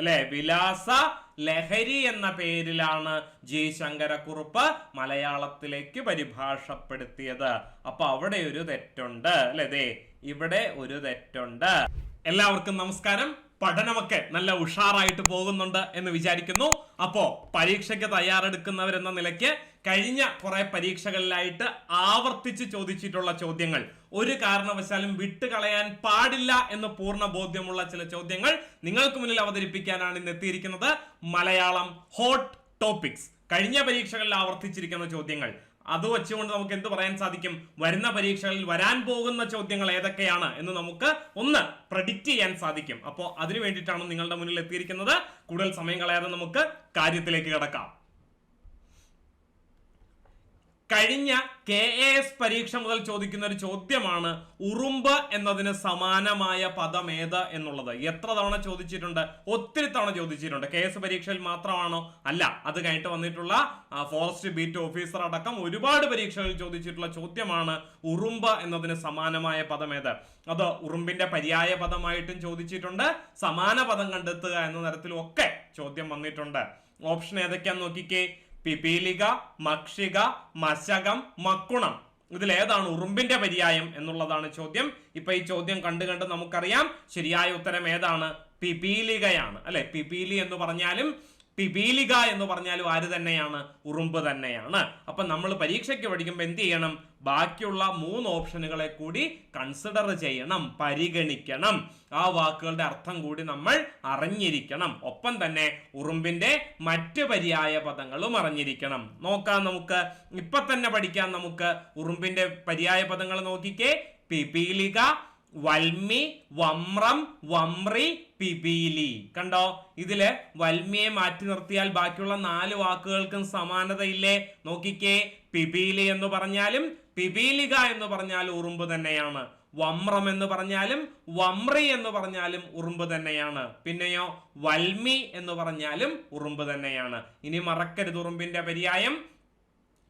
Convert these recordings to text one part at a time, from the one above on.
അല്ലെ? വിലാസ ലഹരി എന്ന പേരിലാണ് ജി ശങ്കരക്കുറുപ്പ് മലയാളത്തിലേക്ക് പരിഭാഷപ്പെടുത്തിയത്. അപ്പൊ അവിടെ ഒരു തെറ്റുണ്ട്. അല്ലെ? ദേ ഇവിടെ ഒരു തെറ്റുണ്ട്. എല്ലാവർക്കും നമസ്കാരം. പഠനമൊക്കെ നല്ല ഉഷാറായിട്ട് പോകുന്നുണ്ട് എന്ന് വിചാരിക്കുന്നു. അപ്പോ പരീക്ഷയ്ക്ക് തയ്യാറെടുക്കുന്നവരെന്ന നിലയ്ക്ക് കഴിഞ്ഞ കുറെ പരീക്ഷകളിലായിട്ട് ആവർത്തിച്ച് ചോദിച്ചിട്ടുള്ള ചോദ്യങ്ങൾ. ഒരു കാരണവശാലും വിട്ടുകളയാൻ പാടില്ല എന്ന് പൂർണ ബോധ്യമുള്ള ചില ചോദ്യങ്ങൾ നിങ്ങൾക്ക് മുന്നിൽ അവതരിപ്പിക്കാനാണ് ഇന്ന് എത്തിയിരിക്കുന്നത് മലയാളം ഹോട്ട് ടോപ്പിക്സ് കഴിഞ്ഞ പരീക്ഷകളിൽ ആവർത്തിച്ചിരിക്കുന്ന ചോദ്യങ്ങൾ. അത് വെച്ചുകൊണ്ട് നമുക്ക് എന്ത് പറയാൻ സാധിക്കും? വരുന്ന പരീക്ഷകളിൽ വരാൻ പോകുന്ന ചോദ്യങ്ങൾ ഏതൊക്കെയാണ് എന്ന് നമുക്ക് ഒന്ന് പ്രഡിക്റ്റ് ചെയ്യാൻ സാധിക്കും. അപ്പോൾ അതിനു വേണ്ടിയിട്ടാണ് നിങ്ങളുടെ മുന്നിൽ എത്തിയിരിക്കുന്നത്. കൂടുതൽ സമയം കളയാതെ നമുക്ക് കാര്യത്തിലേക്ക് കിടക്കാം. കഴിഞ്ഞ കെ എ എസ് പരീക്ഷ മുതൽ ചോദിക്കുന്ന ഒരു ചോദ്യമാണ് ഉറുമ്പ് എന്നതിന് സമാനമായ പദം ഏത് എന്നുള്ളത്. എത്ര തവണ ചോദിച്ചിട്ടുണ്ട്? ഒത്തിരി തവണ ചോദിച്ചിട്ടുണ്ട്. കെ എസ് പരീക്ഷയിൽ മാത്രമാണോ? അല്ല അത് കഴിഞ്ഞിട്ട് വന്നിട്ടുള്ള ഫോറസ്റ്റ് ബീറ്റ് ഓഫീസർ അടക്കം ഒരുപാട് പരീക്ഷകളിൽ ചോദിച്ചിട്ടുള്ള ചോദ്യമാണ് ഉറുമ്പ് എന്നതിന് സമാനമായ പദം ഏത്? അത് ഉറുമ്പിന്റെ പര്യായ പദമായിട്ടും ചോദിച്ചിട്ടുണ്ട്. സമാന പദം കണ്ടെത്തുക എന്ന തരത്തിലും ഒക്കെ ചോദ്യം വന്നിട്ടുണ്ട്. ഓപ്ഷൻ ഏതൊക്കെയാന്ന് നോക്കിക്കേ. പിപീലിക മക്ഷിക മശകം മക്കുണം. ഇതിൽ ഏതാണ് ഉറുമ്പിന്റെ പര്യായം എന്നുള്ളതാണ് ചോദ്യം. ഇപ്പൊ ഈ ചോദ്യം കണ്ടു കണ്ട് നമുക്കറിയാം ശരിയായ ഉത്തരം ഏതാണ്? പിപീലികയാണ്. അല്ലെ? പിപീലി എന്ന് പറഞ്ഞാലും പിപീലിക എന്ന് പറഞ്ഞാലും ആര് തന്നെയാണ്? ഉറുമ്പ് തന്നെയാണ്. അപ്പൊ നമ്മൾ പരീക്ഷയ്ക്ക് പഠിക്കുമ്പോൾ എന്ത് ചെയ്യണം? ബാക്കിയുള്ള മൂന്ന് ഓപ്ഷനുകളെ കൂടി കൺസിഡർ ചെയ്യണം പരിഗണിക്കണം. ആ വാക്കുകളുടെ അർത്ഥം കൂടി നമ്മൾ അറിഞ്ഞിരിക്കണം. ഒപ്പം തന്നെ ഉറുമ്പിന്റെ മറ്റ് പര്യായ പദങ്ങളും അറിഞ്ഞിരിക്കണം. നോക്കാം നമുക്ക്. ഇപ്പൊ തന്നെ പഠിക്കാം നമുക്ക്. ഉറുമ്പിന്റെ പര്യായ പദങ്ങൾ നോക്കിക്കേ. പിപീലിക വൽമി വമ്രം വമ്രി പിപീലി. കണ്ടോ? ഇതിൽ വൽമിയെ മാറ്റി നിർത്തിയാൽ ബാക്കിയുള്ള നാല് വാക്കുകൾക്കും സമാനതയില്ലേ? നോക്കിക്കേ. പിപീലി എന്ന് പറഞ്ഞാലും പിപീലിക എന്ന് പറഞ്ഞാൽ ഉറുമ്പ് തന്നെയാണ്. വമ്രം എന്ന് പറഞ്ഞാലും വമ്രി എന്ന് പറഞ്ഞാലും ഉറുമ്പ് തന്നെയാണ്. പിന്നെയോ വൽമി എന്ന് പറഞ്ഞാലും ഉറുമ്പ് തന്നെയാണ്. ഇനി മറക്കരുത് ഉറുമ്പിന്റെ പര്യായം.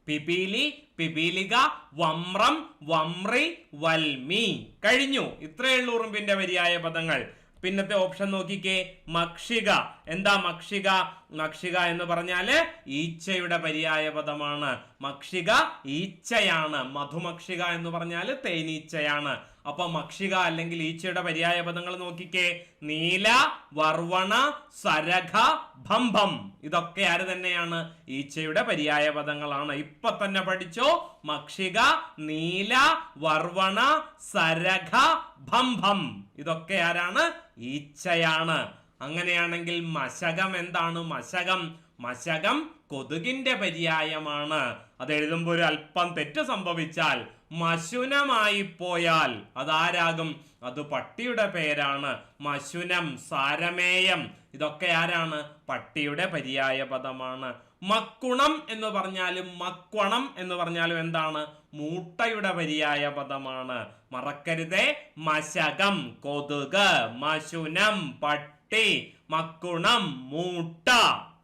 പിപീലി പിപീലിക വമ്രം വമ്രി വൽമി. കഴിഞ്ഞു. ഇത്രയുള്ള ഉറുമ്പിന്റെ പര്യായ പദങ്ങൾ. പിന്നത്തെ ഓപ്ഷൻ നോക്കിക്കേ മക്ഷിക. എന്താ മക്ഷിക? മക്ഷിക എന്ന് പറഞ്ഞാൽ ഈച്ചയുടെ പര്യായ പദമാണ്. മക്ഷിക ഈച്ചയാണ്. മധുമക്ഷിക എന്ന് പറഞ്ഞാൽ തേനീച്ചയാണ്. അപ്പൊ മക്ഷിക അല്ലെങ്കിൽ ഈച്ചയുടെ പര്യായ പദങ്ങൾ നോക്കിക്കേ. നീല വർവണ സരഘ ഭംഭം. ഇതൊക്കെ ആര് തന്നെയാണ്? ഈച്ചയുടെ പര്യായ പദങ്ങളാണ്. ഇപ്പൊ തന്നെ പഠിച്ചോ. മക്ഷിക നീല വർവണ സരഘ ഭംഭം. ഇതൊക്കെ ആരാണ്? ഈച്ചയാണ്. അങ്ങനെയാണെങ്കിൽ മശകം എന്താണ്? മശകം. മശകം കൊതുകിന്റെ പര്യായമാണ്. അത് എഴുതുമ്പോൾ ഒരു അല്പം തെറ്റ് സംഭവിച്ചാൽ മശുനമായി പോയാൽ അതാരാകും? അത് പട്ടിയുടെ പേരാണ്. മശുനം സാരമേയം. ഇതൊക്കെ ആരാണ്? പട്ടിയുടെ പര്യായ പദമാണ് മക്കുണം എന്ന് പറഞ്ഞാലും മക്വണം എന്ന് പറഞ്ഞാലും എന്താണ്? മൂട്ടയുടെ പര്യായ പദമാണ്. മറക്കരുതേ. മശകം കൊതുക് മശുനം പട്ടി മക്കുണം മൂട്ട.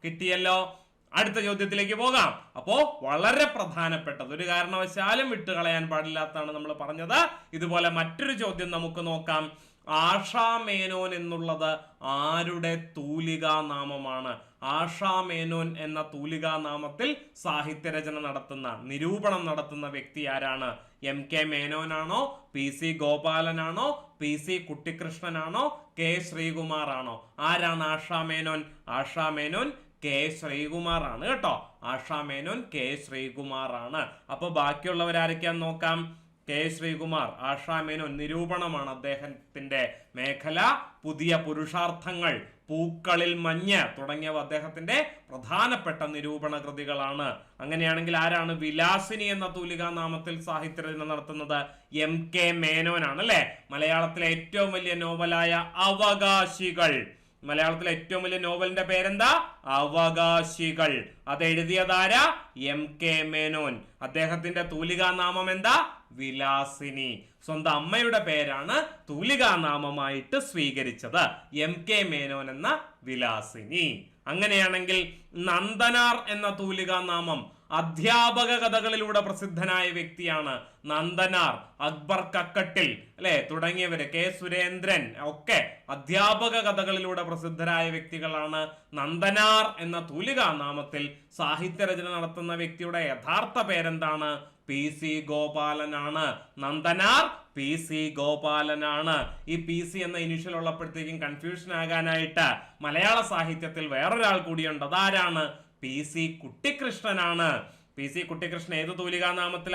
കിട്ടിയല്ലോ? അടുത്ത ചോദ്യത്തിലേക്ക് പോകാം. അപ്പോ വളരെ പ്രധാനപ്പെട്ടത്. ഒരു കാരണവശാലും വിട്ടുകളയാൻ പാടില്ലാത്തതാണ് നമ്മൾ പറഞ്ഞത്. ഇതുപോലെ മറ്റൊരു ചോദ്യം നമുക്ക് നോക്കാം. ആഷാമേനോൻ എന്നുള്ളത് ആരുടെ തൂലികാ നാമമാണ് ആഷാമേനോൻ എന്ന തൂലികാ നാമത്തിൽ സാഹിത്യരചന നടത്തുന്ന നിരൂപണം നടത്തുന്ന വ്യക്തി ആരാണ്? എം കെ മേനോനാണോ? പി സി ഗോപാലനാണോ? പി സി കുട്ടിക്കൃഷ്ണനാണോ കെ ശ്രീകുമാർ ആണോ ആരാണ് ആഷാമേനോൻ? ആഷാമേനോൻ കെ ശ്രീകുമാർ ആണ് കേട്ടോ. ആഷാമേനോൻ കെ ശ്രീകുമാർ ആണ് അപ്പൊ ബാക്കിയുള്ളവരാരൊക്കെയാന്ന് നോക്കാം. കെ ശ്രീകുമാർ ആഷാമേനോൻ നിരൂപണമാണ് അദ്ദേഹത്തിന്റെ മേഖല. പുതിയ പുരുഷാർത്ഥങ്ങൾ പൂക്കളിൽ മഞ്ഞ് തുടങ്ങിയവ അദ്ദേഹത്തിന്റെ പ്രധാനപ്പെട്ട നിരൂപണ കൃതികളാണ്. അങ്ങനെയാണെങ്കിൽ ആരാണ് വിലാസിനി എന്ന തൂലികാ നാമത്തിൽ സാഹിത്യരചന നടത്തുന്നത്? എം കെ മേനോനാണ് അല്ലേ? മലയാളത്തിലെ ഏറ്റവും വലിയ നോവലായ അവകാശികൾ. മലയാളത്തിലെ ഏറ്റവും വലിയ നോവലിന്റെ പേരെന്താ? അവകാശികൾ. അത് എഴുതിയതാര എം കെ മേനോൻ. അദ്ദേഹത്തിന്റെ തൂലികാ നാമം എന്താ? വിലാസിനി. സ്വന്തം അമ്മയുടെ പേരാണ് തൂലികാനാമമായിട്ട് സ്വീകരിച്ചത്. എം കെ മേനോൻ എന്ന വിലാസിനി. അങ്ങനെയാണെങ്കിൽ നന്ദനാർ എന്ന തൂലികാനാമം അധ്യാപക കഥകളിലൂടെ പ്രസിദ്ധനായ വ്യക്തിയാണ് നന്ദനാർ. അക്ബർ കക്കട്ടിൽ അല്ലെ? തുടങ്ങിയവര് കെ സുരേന്ദ്രൻ ഒക്കെ അധ്യാപക കഥകളിലൂടെ പ്രസിദ്ധരായ വ്യക്തികളാണ് നന്ദനാർ എന്ന തൂലികാനാമത്തിൽ സാഹിത്യ സാഹിത്യരചന നടത്തുന്ന വ്യക്തിയുടെ യഥാർത്ഥ പേരെന്താണ്? പി സി ഗോപാലനാണ്. നന്ദനാർ പി സി ഗോപാലനാണ്. ഈ പി സി എന്ന ഇനിഷ്യൽ ഉള്ളപ്പോഴത്തേക്കും കൺഫ്യൂഷൻ ആകാനായിട്ട് മലയാള സാഹിത്യത്തിൽ വേറൊരാൾ കൂടിയുണ്ട്. അതാരാണ്? പി സി കുട്ടിക്കൃഷ്ണനാണ് പി സി കുട്ടിക്കൃഷ്ണൻ ഏത്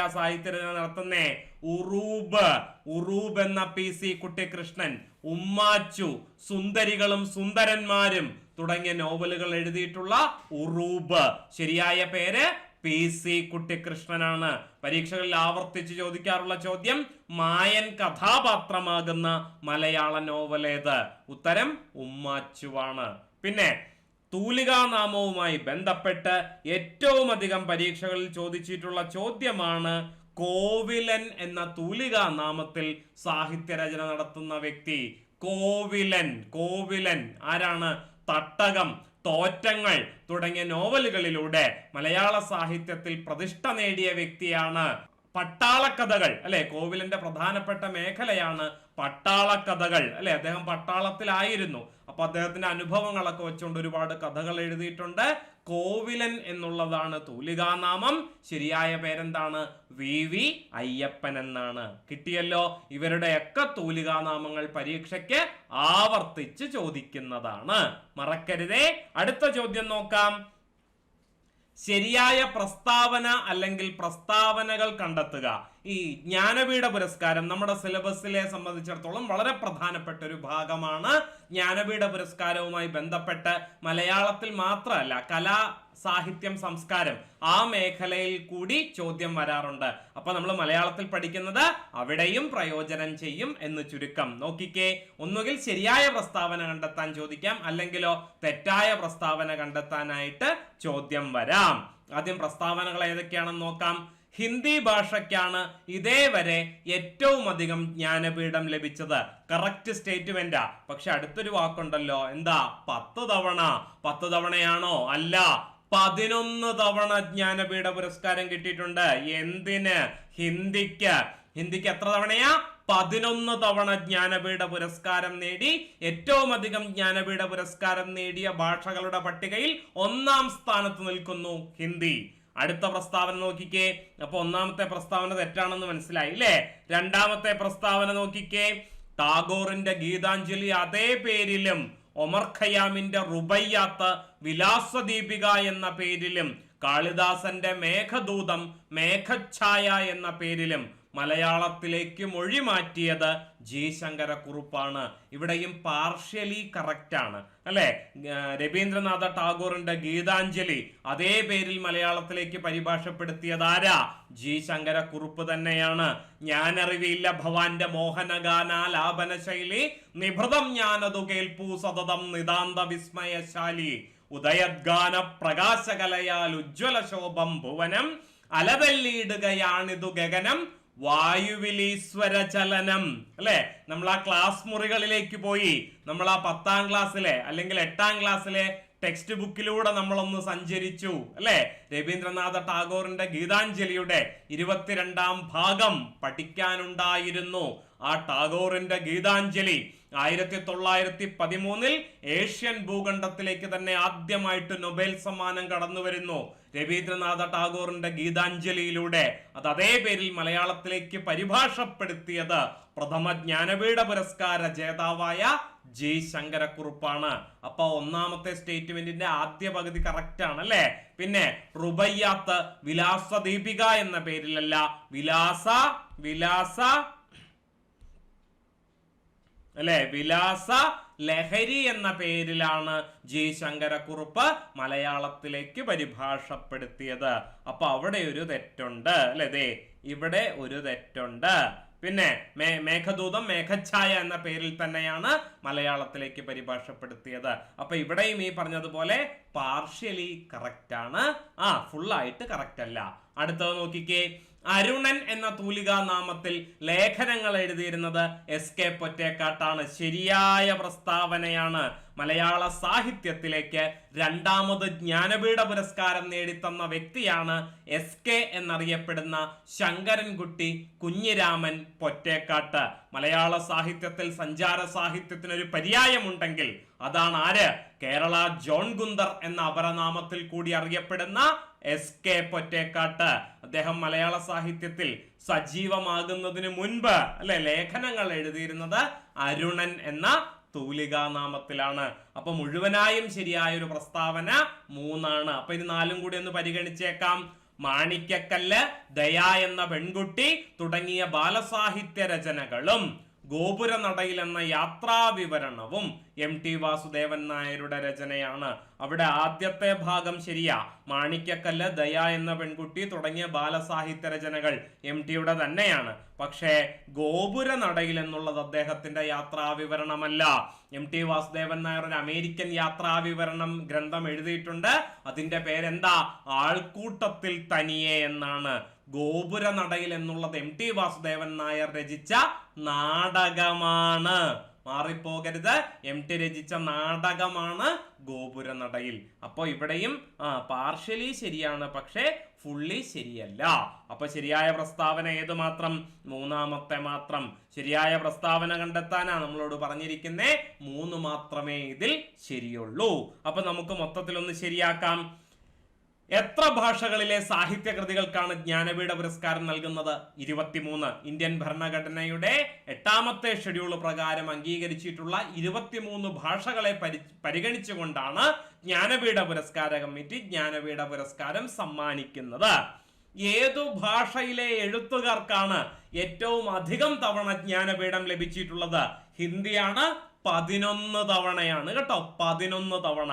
ആ സാഹിത്യരചന നടത്തുന്നേ? ഉറൂബ്. ഉറൂബ് എന്ന പി സി കുട്ടിക്കൃഷ്ണൻ ഉമ്മാച്ചു. സുന്ദരികളും സുന്ദരന്മാരും തുടങ്ങിയ നോവലുകൾ എഴുതിയിട്ടുള്ള ഉറൂബ്. ശരിയായ പേര് പി. സി. കുട്ടിക്കൃഷ്ണനാണ് പരീക്ഷകളിൽ ആവർത്തിച്ച് ചോദിക്കാറുള്ള ചോദ്യം മായൻ കഥാപാത്രമാകുന്ന മലയാള നോവലേത് ഉത്തരം ഉമ്മാച്ചുവാണ്. പിന്നെ തൂലികാനാമവുമായി ബന്ധപ്പെട്ട് ഏറ്റവും അധികം പരീക്ഷകളിൽ ചോദിച്ചിട്ടുള്ള ചോദ്യമാണ് കോവിലൻ എന്ന തൂലികാ നാമത്തിൽ സാഹിത്യരചന നടത്തുന്ന വ്യക്തി. കോവിലൻ കോവിലൻ. ആരാണ്? തട്ടകം. തോറ്റങ്ങൾ തുടങ്ങിയ നോവലുകളിലൂടെ മലയാള സാഹിത്യത്തിൽ പ്രതിഷ്ഠ നേടിയ വ്യക്തിയാണ് പട്ടാളക്കഥകൾ അല്ലെ? കോവിലിന്റെ പ്രധാനപ്പെട്ട മേഖലയാണ് പട്ടാളക്കഥകൾ അല്ലെ? അദ്ദേഹം പട്ടാളത്തിലായിരുന്നു. അപ്പൊ അദ്ദേഹത്തിന്റെ അനുഭവങ്ങളൊക്കെ വെച്ചുകൊണ്ട് ഒരുപാട് കഥകൾ എഴുതിയിട്ടുണ്ട്. കോവിലൻ എന്നുള്ളതാണ് തൂലികാനാമം. ശരിയായ പേരെന്താണ്? വി. വി. അയ്യപ്പൻ എന്നാണ്. കിട്ടിയല്ലോ? ഇവരുടെയൊക്കെ തൂലികാനാമങ്ങൾ പരീക്ഷയ്ക്ക് ആവർത്തിച്ച് ചോദിക്കുന്നതാണ്. മറക്കരുതേ. അടുത്ത ചോദ്യം നോക്കാം. ശരിയായ പ്രസ്താവന അല്ലെങ്കിൽ പ്രസ്താവനകൾ കണ്ടെത്തുക. ഈ ജ്ഞാനപീഠ പുരസ്കാരം നമ്മുടെ സിലബസിലെ സംബന്ധിച്ചിടത്തോളം വളരെ പ്രധാനപ്പെട്ട ഒരു ഭാഗമാണ്. ജ്ഞാനപീഠ പുരസ്കാരവുമായി ബന്ധപ്പെട്ട് മലയാളത്തിൽ മാത്രമല്ല കലാ സാഹിത്യം സംസ്കാരം ആ മേഖലയിൽ കൂടി ചോദ്യം വരാറുണ്ട്. അപ്പൊ നമ്മൾ മലയാളത്തിൽ പഠിക്കുന്നത് അവിടെയും പ്രയോജനം ചെയ്യും എന്ന് ചുരുക്കം. നോക്കിക്കേ ഒന്നുകിൽ ശരിയായ പ്രസ്താവന കണ്ടെത്താൻ ചോദിക്കാം അല്ലെങ്കിലോ തെറ്റായ പ്രസ്താവന കണ്ടെത്താനായിട്ട് ചോദ്യം വരാം. ആദ്യം പ്രസ്താവനകൾ ഏതൊക്കെയാണെന്ന് നോക്കാം. ഹിന്ദി ഭാഷയ്ക്കാണ് ഇതേവരെ ഏറ്റവും അധികം ജ്ഞാനപീഠം ലഭിച്ചത്. കറക്റ്റ് സ്റ്റേറ്റ്മെന്റാ പക്ഷെ അടുത്തൊരു വാക്കുണ്ടല്ലോ. എന്താ? പത്ത് തവണ. പത്ത് തവണയാണോ? അല്ല. പതിനൊന്ന് തവണ ജ്ഞാനപീഠ പുരസ്കാരം കിട്ടിയിട്ടുണ്ട്. എന്തിന്? ഹിന്ദിക്ക്. ഹിന്ദിക്ക് എത്ര തവണയാ? പതിനൊന്ന് തവണ ജ്ഞാനപീഠ പുരസ്കാരം നേടി. ഏറ്റവും അധികം ജ്ഞാനപീഠ പുരസ്കാരം നേടിയ ഭാഷകളുടെ പട്ടികയിൽ ഒന്നാം സ്ഥാനത്ത് നിൽക്കുന്നു ഹിന്ദി. അടുത്ത പ്രസ്താവന നോക്കിക്കേ. അപ്പൊ ഒന്നാമത്തെ പ്രസ്താവന തെറ്റാണെന്ന് മനസ്സിലായി അല്ലേ രണ്ടാമത്തെ പ്രസ്താവന നോക്കിക്കേ. ടാഗോറിന്റെ ഗീതാഞ്ജലി അതേ പേരിലും ഒമർ ഖയാമിന്റെ റുബയ്യാത്ത് വിലാസദീപിക എന്ന പേരിലും കാളിദാസന്റെ മേഘദൂതം മേഘഛായ എന്ന പേരിലും മലയാളത്തിലേക്ക് മൊഴി മാറ്റിയത് ജി ശങ്കരക്കുറുപ്പാണ്. ഇവിടെയും പാർഷ്യലി കറക്റ്റ് ആണ്. അല്ലെ? രവീന്ദ്രനാഥ ടാഗോറിന്റെ ഗീതാഞ്ജലി അതേ പേരിൽ മലയാളത്തിലേക്ക് പരിഭാഷപ്പെടുത്തിയത് ആരാ? ജി ശങ്കരക്കുറുപ്പ് തന്നെയാണ്. ഞാനറിവിയില്ല ഭവാന്റെ മോഹനഗാനാലാപന ശൈലി നിഭൃതം ഞാനതു കേൾപ്പൂ സതതം നിതാന്ത വിസ്മയശാലി ഉദയദ്ഗാന പ്രകാശകലയാൽ ഉജ്ജ്വല ശോഭം ഭുവനം അലവെല്ലിയിടുകയാണിതു ഗഗനം വായുവിലീശ്വര ചലനം അല്ലെ? നമ്മൾ ആ ക്ലാസ് മുറികളിലേക്ക് പോയി നമ്മൾ ആ പത്താം ക്ലാസ്സിലെ അല്ലെങ്കിൽ എട്ടാം ക്ലാസ്സിലെ ടെക്സ്റ്റ് ബുക്കിലൂടെ നമ്മളൊന്ന് സഞ്ചരിച്ചു. അല്ലെ? രവീന്ദ്രനാഥ ടാഗോറിന്റെ ഗീതാഞ്ജലിയുടെ ഇരുപത്തിരണ്ടാം ഭാഗം പഠിക്കാനുണ്ടായിരുന്നു. ആ ടാഗോറിന്റെ ഗീതാഞ്ജലി ആയിരത്തി തൊള്ളായിരത്തി പതിമൂന്നിൽ ഏഷ്യൻ ഭൂഖണ്ഡത്തിലേക്ക് തന്നെ ആദ്യമായിട്ട് നൊബേൽ സമ്മാനം കടന്നു വരുന്നു രവീന്ദ്രനാഥ ടാഗോറിന്റെ ഗീതാഞ്ജലിയിലൂടെ അത് അതേ പേരിൽ മലയാളത്തിലേക്ക് പരിഭാഷപ്പെടുത്തിയത് പ്രഥമ ജ്ഞാനപീഠ പുരസ്കാര ജേതാവായ ജി ശങ്കരക്കുറുപ്പാണ്. അപ്പൊ ഒന്നാമത്തെ സ്റ്റേറ്റ്മെന്റിന്റെ ആദ്യ പകുതി കറക്റ്റ് ആണ് അല്ലെ? പിന്നെ റുബയ്യാത്ത് വിലാസ ദീപിക എന്ന പേരിലല്ല. വിലാസ വിലാസ അല്ലെ? വിലാസ ലഹരി എന്ന പേരിലാണ് ജി ശങ്കരക്കുറുപ്പ് മലയാളത്തിലേക്ക് പരിഭാഷപ്പെടുത്തിയത്. അപ്പൊ അവിടെ ഒരു തെറ്റുണ്ട്. അല്ലേ? ഇവിടെ ഒരു തെറ്റുണ്ട്. പിന്നെ മേ മേഘദൂതം മേഘഛായ എന്ന പേരിൽ തന്നെയാണ് മലയാളത്തിലേക്ക് പരിഭാഷപ്പെടുത്തിയത്. അപ്പൊ ഇവിടെയും ഈ പറഞ്ഞതുപോലെ പാർഷ്യലി കറക്റ്റ് ആണ്. ആ ഫുള്ളായിട്ട് കറക്റ്റ് അല്ല. അടുത്തത് നോക്കിക്കേ. അരുണൻ എന്ന തൂലികാ നാമത്തിൽ ലേഖനങ്ങൾ എഴുതിയിരുന്നത് എസ് കെ പൊറ്റേക്കാട്ടാണ്. ശരിയായ പ്രസ്താവനയാണ് മലയാള സാഹിത്യത്തിലേക്ക് രണ്ടാമത് ജ്ഞാനപീഠ പുരസ്കാരം നേടിത്തന്ന വ്യക്തിയാണ് എസ് കെ എന്നറിയപ്പെടുന്ന ശങ്കരൻകുട്ടി കുഞ്ഞിരാമൻ പൊറ്റേക്കാട്ട്. മലയാള സാഹിത്യത്തിൽ സഞ്ചാര സാഹിത്യത്തിനൊരു പര്യായമുണ്ടെങ്കിൽ അതാണ് ആര്? കേരള ജോൺ ഗുന്ദർ എന്ന അപരനാമത്തിൽ കൂടി അറിയപ്പെടുന്ന എസ് കെ പൊറ്റേക്കാട്ട് അദ്ദേഹം മലയാള സാഹിത്യത്തിൽ സജീവമാകുന്നതിന് മുൻപ് അല്ലെ ലേഖനങ്ങൾ എഴുതിയിരുന്നത് അരുണൻ എന്ന തൂലികാ നാമത്തിലാണ് അപ്പൊ മുഴുവനായും ശരിയായ ഒരു പ്രസ്താവന മൂന്നാണ്. അപ്പൊ ഇനി നാലും കൂടി ഒന്ന് പരിഗണിച്ചേക്കാം. മാണിക്കക്കല്ല് ദയ എന്ന പെൺകുട്ടി തുടങ്ങിയ ബാലസാഹിത്യ രചനകളും ഗോപുരനടയിൽ എന്ന യാത്രാ വിവരണവും എം ടി വാസുദേവൻ നായരുടെ രചനയാണ്. അവിടെ ആദ്യത്തെ ഭാഗം ശരിയാ. മാണിക്യക്കല്ല് ദയ എന്ന പെൺകുട്ടി തുടങ്ങിയ ബാലസാഹിത്യ രചനകൾ എം ടിയുടെ തന്നെയാണ്. പക്ഷേ ഗോപുരനടയിൽ എന്നുള്ളത് അദ്ദേഹത്തിന്റെ യാത്രാവിവരണമല്ല എം ടി വാസുദേവൻ നായർ ഒരു അമേരിക്കൻ യാത്രാവിവരണം ഗ്രന്ഥം എഴുതിയിട്ടുണ്ട്. അതിന്റെ പേരെന്താ? ആൾക്കൂട്ടത്തിൽ തനിയെ എന്നാണ്. ഗോപുര നടയിൽ എന്നുള്ളത് എം ടി വാസുദേവൻ നായർ രചിച്ച നാടകമാണ്. മാറിപ്പോകരുത്. എം ടി രചിച്ച നാടകമാണ് ഗോപുര നടയിൽ അപ്പോൾ ഇവിടെയും ആ പാർഷ്യലി ശരിയാണ് പക്ഷേ ഫുള്ളി ശരിയല്ല. അപ്പൊ ശരിയായ പ്രസ്താവന ഏത് മാത്രം? മൂന്നാമത്തെ മാത്രം. ശരിയായ പ്രസ്താവന കണ്ടെത്താനാണ് നമ്മളോട് പറഞ്ഞിരിക്കുന്നേ. മൂന്ന് മാത്രമേ ഇതിൽ ശരിയുള്ളൂ. അപ്പൊ നമുക്ക് മൊത്തത്തിൽ ഒന്ന് ശരിയാക്കാം. എത്ര ഭാഷകളിലെ സാഹിത്യകൃതികൾക്കാണ് ജ്ഞാനപീഠ പുരസ്കാരം നൽകുന്നത്? ഇരുപത്തിമൂന്ന്. ഇന്ത്യൻ ഭരണഘടനയുടെ എട്ടാമത്തെ ഷെഡ്യൂൾ പ്രകാരം അംഗീകരിച്ചിട്ടുള്ള ഇരുപത്തിമൂന്ന് ഭാഷകളെ പരി പരിഗണിച്ചുകൊണ്ടാണ് ജ്ഞാനപീഠ പുരസ്കാര കമ്മിറ്റി ജ്ഞാനപീഠ പുരസ്കാരം സമ്മാനിക്കുന്നത്. ഏതു ഭാഷയിലെ എഴുത്തുകാർക്കാണ് ഏറ്റവും അധികം തവണ ജ്ഞാനപീഠം ലഭിച്ചിട്ടുള്ളത്? ഹിന്ദിയാണ് പതിനൊന്ന് തവണയാണ് കേട്ടോ പതിനൊന്ന് തവണ.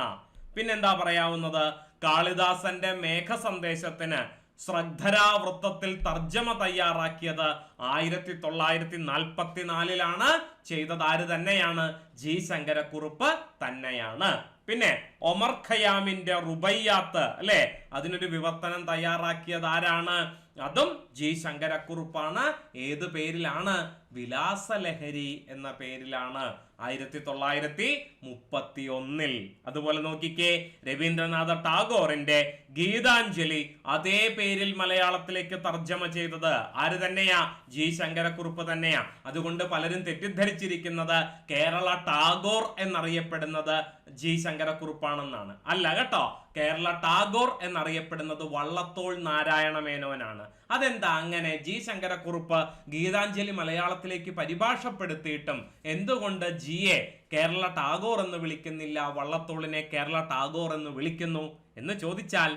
പിന്നെന്താ പറയാവുന്നത്? കാളിദാസന്റെ മേഘ സന്ദേശത്തിന് ശ്രദ്ധരാവൃത്തത്തിൽ തർജമ തയ്യാറാക്കിയത് ആയിരത്തി തൊള്ളായിരത്തി നാൽപ്പത്തിനാലിലാണ് ചെയ്തത് ആര് തന്നെയാണ്? ജി ശങ്കരക്കുറുപ്പ് തന്നെയാണ്. പിന്നെ ഒമർ ഖയാമിന്റെ റുബയ്യാത്ത് അല്ലെ? അതിനൊരു വിവർത്തനം തയ്യാറാക്കിയത് ആരാണ്? അതും ജി. ശങ്കരക്കുറുപ്പാണ്. ഏത് പേരിലാണ്? വിലാസലഹരി എന്ന പേരിലാണ്. ആയിരത്തി തൊള്ളായിരത്തി മുപ്പത്തി ഒന്നിൽ അതുപോലെ നോക്കിക്കേ രവീന്ദ്രനാഥ ടാഗോറിന്റെ ഗീതാഞ്ജലി അതേ പേരിൽ മലയാളത്തിലേക്ക് തർജമ ചെയ്തത് ആര് തന്നെയാ? ജി. ശങ്കരക്കുറുപ്പ് തന്നെയാ. അതുകൊണ്ട് പലരും തെറ്റിദ്ധരിച്ചിരിക്കുന്നത് കേരള ടാഗോർ എന്നറിയപ്പെടുന്നത് ജി. ശങ്കരക്കുറുപ്പാണെന്നാണ്. അല്ല കേട്ടോ കേരള ടാഗോർ എന്നറിയപ്പെടുന്നത് വള്ളത്തോൾ നാരായണ മേനോനാണ്. അതെന്താ അങ്ങനെ ജി ശങ്കരക്കുറുപ്പ് ഗീതാഞ്ജലി മലയാളത്തിലേക്ക് പരിഭാഷപ്പെടുത്തിയിട്ടും എന്തുകൊണ്ട് ജിയെ കേരള ടാഗോർ എന്ന് വിളിക്കുന്നില്ല വള്ളത്തോളിനെ കേരള ടാഗോർ എന്ന് വിളിക്കുന്നു എന്ന് ചോദിച്ചാൽ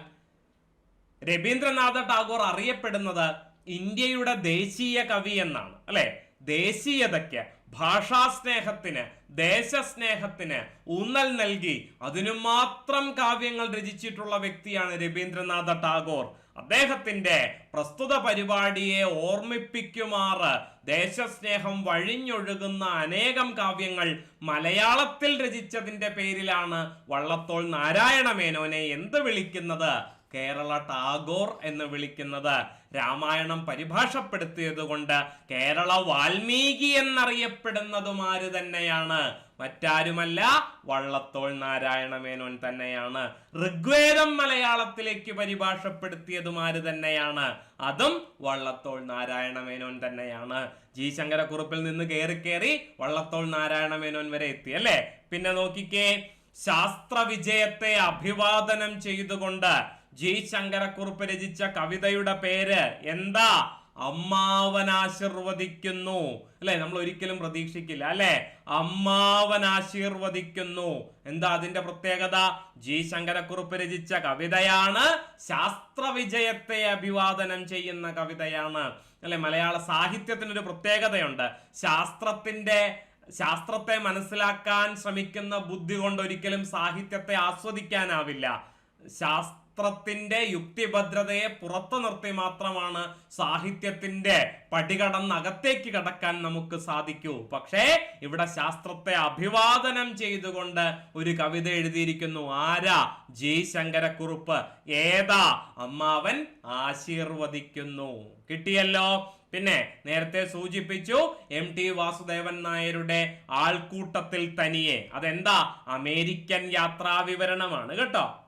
രവീന്ദ്രനാഥ ടാഗോർ അറിയപ്പെടുന്നത് ഇന്ത്യയുടെ ദേശീയ കവി എന്നാണ് അല്ലെ? ദേശീയതയ്ക്ക് ഭാഷാസ്നേഹത്തിന് ദേശസ്നേഹത്തിന് ഊന്നൽ നൽകി അതിനു മാത്രം കാവ്യങ്ങൾ രചിച്ചിട്ടുള്ള വ്യക്തിയാണ് രവീന്ദ്രനാഥ ടാഗോർ. അദ്ദേഹത്തിന്റെ പ്രസ്തുത പരിപാടിയെ ഓർമ്മിപ്പിക്കുമാറ് ദേശസ്നേഹം വഴിഞ്ഞൊഴുകുന്ന അനേകം കാവ്യങ്ങൾ മലയാളത്തിൽ രചിച്ചതിന്റെ പേരിലാണ് വള്ളത്തോൾ നാരായണ മേനോനെ എന്ത് വിളിക്കുന്നത്? കേരള ടാഗോർ എന്ന് വിളിക്കുന്നത്. രാമായണം പരിഭാഷപ്പെടുത്തിയത് കൊണ്ട് കേരള വാൽമീകി എന്നറിയപ്പെടുന്നതുമാര് തന്നെയാണ്. മറ്റാരുമല്ല വള്ളത്തോൾ നാരായണ മേനോൻ തന്നെയാണ്. ഋഗ്വേദം മലയാളത്തിലേക്ക് പരിഭാഷപ്പെടുത്തിയതുമാര് തന്നെയാണ്. അതും വള്ളത്തോൾ നാരായണ മേനോൻ തന്നെയാണ്. ജി ശങ്കരക്കുറുപ്പിൽ നിന്ന് കയറി കയറി വള്ളത്തോൾ നാരായണ മേനോൻ വരെ എത്തി അല്ലേ? പിന്നെ നോക്കിക്കേ ശാസ്ത്ര വിജയത്തെ അഭിവാദനം ചെയ്തുകൊണ്ട് ജി ശങ്കരക്കുറുപ്പ് രചിച്ച കവിതയുടെ പേര് എന്താ? അമ്മാവൻ ആശീർവദിക്കുന്നു അല്ലെ? നമ്മൾ ഒരിക്കലും പ്രതീക്ഷിക്കില്ല അല്ലെ? അമ്മാവൻ ആശീർവദിക്കുന്നു എന്താ അതിന്റെ പ്രത്യേകത? ജി ശങ്കരക്കുറുപ്പ് രചിച്ച കവിതയാണ് ശാസ്ത്ര വിജയത്തെ അഭിവാദനം ചെയ്യുന്ന കവിതയാണ്. അല്ലെ? മലയാള സാഹിത്യത്തിനൊരു പ്രത്യേകതയുണ്ട്. ശാസ്ത്രത്തിന്റെ ശാസ്ത്രത്തെ മനസ്സിലാക്കാൻ ശ്രമിക്കുന്ന ബുദ്ധി കൊണ്ട് ഒരിക്കലും സാഹിത്യത്തെ ആസ്വദിക്കാനാവില്ല. ശാസ്ത്ര ശാസ്ത്രത്തിന്റെ യുക്തിഭദ്രതയെ പുറത്തു നിർത്തി മാത്രമാണ് സാഹിത്യത്തിന്റെ പടികടന്നകത്തേക്ക് കടക്കാൻ നമുക്ക് സാധിക്കൂ. പക്ഷേ ഇവിടെ ശാസ്ത്രത്തെ അഭിവാദനം ചെയ്തുകൊണ്ട് ഒരു കവിത എഴുതിയിരിക്കുന്നു. ആരാ? ജി. ശങ്കരക്കുറുപ്പ്. ഏതാ? അമ്മാവൻ ആശീർവദിക്കുന്നു. കിട്ടിയല്ലോ? പിന്നെ നേരത്തെ സൂചിപ്പിച്ചു എം ടി വാസുദേവൻ നായരുടെ ആൾക്കൂട്ടത്തിൽ തനിയെ. അതെന്താ? അമേരിക്കൻ യാത്രാ വിവരണമാണ് കേട്ടോ.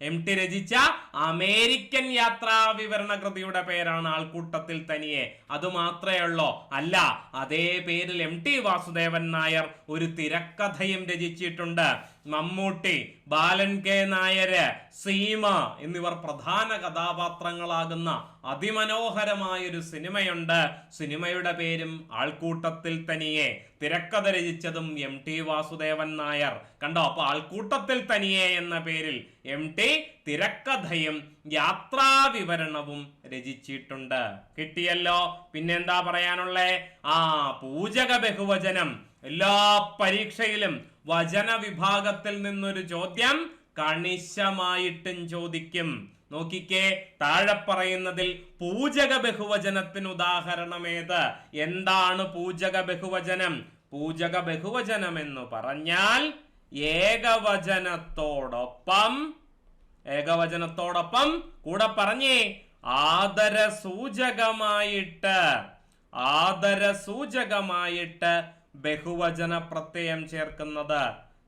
എം ടി രചിച്ച അമേരിക്കൻ യാത്രാ വിവരണ കൃതിയുടെ പേരാണ് ആൾക്കൂട്ടത്തിൽ തനിയെ. അത് മാത്രമേ അല്ല അതേ പേരിൽ എം ടി വാസുദേവൻ നായർ ഒരു തിരക്കഥയും രചിച്ചിട്ടുണ്ട്. മമ്മൂട്ടി ബാലൻ കെ നായര് സീമ എന്നിവർ പ്രധാന കഥാപാത്രങ്ങളാകുന്ന അതിമനോഹരമായൊരു സിനിമയുണ്ട്. സിനിമയുടെ പേരും ആൾക്കൂട്ടത്തിൽ തനിയെ. തിരക്കഥ രചിച്ചതും എം ടി വാസുദേവൻ നായർ. കണ്ടോ? അപ്പൊ ആൾക്കൂട്ടത്തിൽ തനിയെ എന്ന പേരിൽ എം ടി തിരക്കഥയും യാത്രാവിവരണവും രചിച്ചിട്ടുണ്ട്. കിട്ടിയല്ലോ. പിന്നെന്താ പറയാനുള്ളേ? ആ പൂജക ബഹുവചനം എല്ലാ പരീക്ഷയിലും വചന വിഭാഗത്തിൽ നിന്നൊരു ചോദ്യം കണിശമായിട്ടും ചോദിക്കും. നോക്കിക്കേ താഴെ പറയുന്നതിൽ പൂജക ബഹുവചനത്തിന് ഉദാഹരണം ഏത്? എന്താണ് പൂജക ബഹുവചനം? പൂജക ബഹുവചനം എന്ന് പറഞ്ഞാൽ ഏകവചനത്തോടൊപ്പം ഏകവചനത്തോടൊപ്പം കൂടെ പറഞ്ഞേ ആദര സൂചകമായിട്ട് ബഹുവചന പ്രത്യയം ചേർക്കുന്നത്.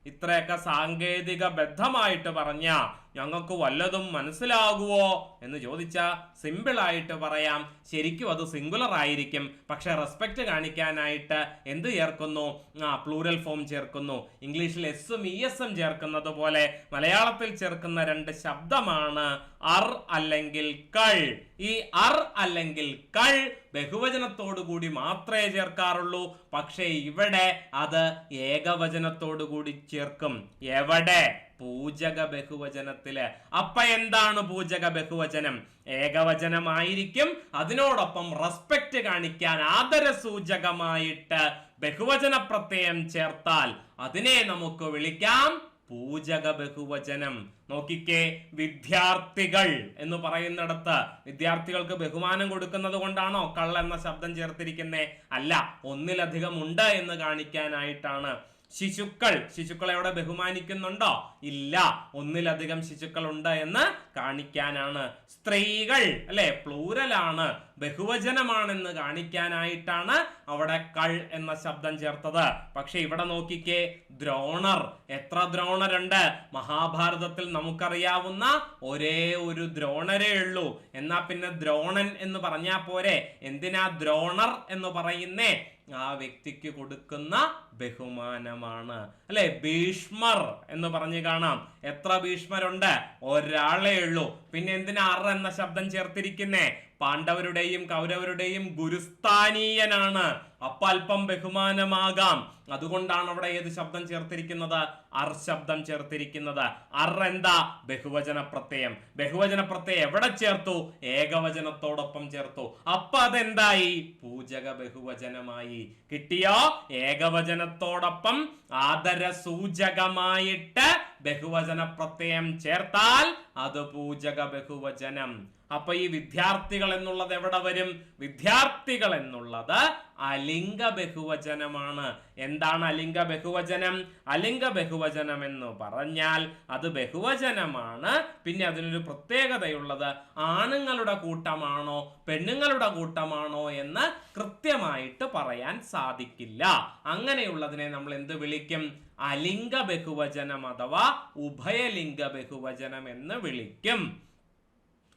ഇത്രയൊക്കെ സാങ്കേതിക ബദ്ധമായിട്ട് പറഞ്ഞ ഞങ്ങൾക്ക് വല്ലതും മനസ്സിലാകുവോ എന്ന് ചോദിച്ചാൽ സിമ്പിളായിട്ട് പറയാം. ശരിക്കും അത് സിംഗുലർ ആയിരിക്കും. പക്ഷെ റെസ്പെക്ട് കാണിക്കാനായിട്ട് എന്ത് ചേർക്കുന്നു? ആ പ്ലൂരൽ ഫോം ചേർക്കുന്നു. ഇംഗ്ലീഷിൽ എസും ഇ എസും ചേർക്കുന്നത് പോലെ മലയാളത്തിൽ ചേർക്കുന്ന രണ്ട് ശബ്ദമാണ് അർ അല്ലെങ്കിൽ കൾ. ഈ അർ അല്ലെങ്കിൽ കൾ ബഹുവചനത്തോടു കൂടി മാത്രമേ ചേർക്കാറുള്ളൂ. പക്ഷേ ഇവിടെ അത് ഏകവചനത്തോടു കൂടി ചേർക്കും. എവിടെ? പൂജക ബഹുവചനത്തിൽ അപ്പ എന്താണ് പൂജക ബഹുവചനം ഏകവചനമായിരിക്കും. അതിനോടൊപ്പം റെസ്പെക്ട് കാണിക്കാൻ ആദര സൂചകമായിട്ട് ബഹുവചന പ്രത്യയം ചേർത്താൽ അതിനെ നമുക്ക് വിളിക്കാം പൂജക ബഹുവചനം നോക്കിക്കേ വിദ്യാർത്ഥികൾ എന്ന് പറയുന്നിടത്ത് വിദ്യാർത്ഥികൾക്ക് ബഹുമാനം കൊടുക്കുന്നത് കൊണ്ടാണോ കള്ള എന്ന ശബ്ദം ചേർത്തിരിക്കുന്നേ? അല്ല ഒന്നിലധികം ഉണ്ട് എന്ന് കാണിക്കാനായിട്ടാണ് ശിശുക്കൾ ശിശുക്കളെ അവിടെ ബഹുമാനിക്കുന്നുണ്ടോ? ഇല്ല. ഒന്നിലധികം ശിശുക്കൾ ഉണ്ട് എന്ന് കാണിക്കാനാണ്. സ്ത്രീകൾ അല്ലെ? പ്ലൂരലാണ് ബഹുവചനമാണെന്ന് കാണിക്കാനായിട്ടാണ് അവിടെ കൾ എന്ന ശബ്ദം ചേർത്തത്. പക്ഷെ ഇവിടെ നോക്കിക്കേ ദ്രോണർ. എത്ര ദ്രോണരുണ്ട്? മഹാഭാരതത്തിൽ നമുക്കറിയാവുന്ന ഒരേ ഒരു ദ്രോണരേ ഉള്ളൂ. എന്നാ പിന്നെ ദ്രോണൻ എന്ന് പറഞ്ഞാ പോരെ? എന്തിനാ ദ്രോണർ എന്ന് പറയുന്നേ? ആ വ്യക്തിക്ക് കൊടുക്കുന്ന ബഹുമാനമാണ്. അല്ലെ? ഭീഷ്മർ എന്ന് പറഞ്ഞു കാണാം. എത്ര ഭീഷ്മരുണ്ട്? ഒരാളേ ഉള്ളൂ. പിന്നെ എന്തിനാ അർ എന്ന ശബ്ദം ചേർത്തിരിക്കുന്നേ? പാണ്ഡവരുടെയും കൗരവരുടെയും ഗുരുസ്ഥാനീയനാണ്. അപ്പൊ അല്പം ബഹുമാനമാകാം. അതുകൊണ്ടാണ് അവിടെ ഏത് ശബ്ദം ചേർത്തിരിക്കുന്നത്? അർ ശബ്ദം ചേർത്തിരിക്കുന്നത്. അർ എന്താ? ബഹുവചന പ്രത്യയം ബഹുവചന പ്രത്യയം എവിടെ ചേർത്തു? ഏകവചനത്തോടൊപ്പം ചേർത്തു. അപ്പൊ അതെന്തായി? പൂജക ബഹുവചനമായി. കിട്ടിയോ? ഏകവചനത്തോടൊപ്പം ആദര സൂചകമായിട്ട് ബഹുവചന പ്രത്യയം ചേർത്താൽ അത് പൂജക ബഹുവചനം. അപ്പൊ ഈ വിദ്യാർത്ഥികൾ എന്നുള്ളത് എവിടെ വരും? വിദ്യാർത്ഥികൾ എന്നുള്ളത് അലിംഗ ബഹുവചനമാണ്. എന്താണ് അലിംഗ ബഹുവചനം? അലിംഗ ബഹുവചനം എന്ന് പറഞ്ഞാൽ അത് ബഹുവചനമാണ്. പിന്നെ അതിനൊരു പ്രത്യേകതയുള്ളത് ആണുങ്ങളുടെ കൂട്ടമാണോ പെണ്ണുങ്ങളുടെ കൂട്ടമാണോ എന്ന് കൃത്യമായിട്ട് പറയാൻ സാധിക്കില്ല. അങ്ങനെയുള്ളതിനെ നമ്മൾ എന്ത് വിളിക്കും? അലിംഗ ബഹുവചനം അഥവാ ഉഭയലിംഗ ബഹുവചനം എന്ന് വിളിക്കും.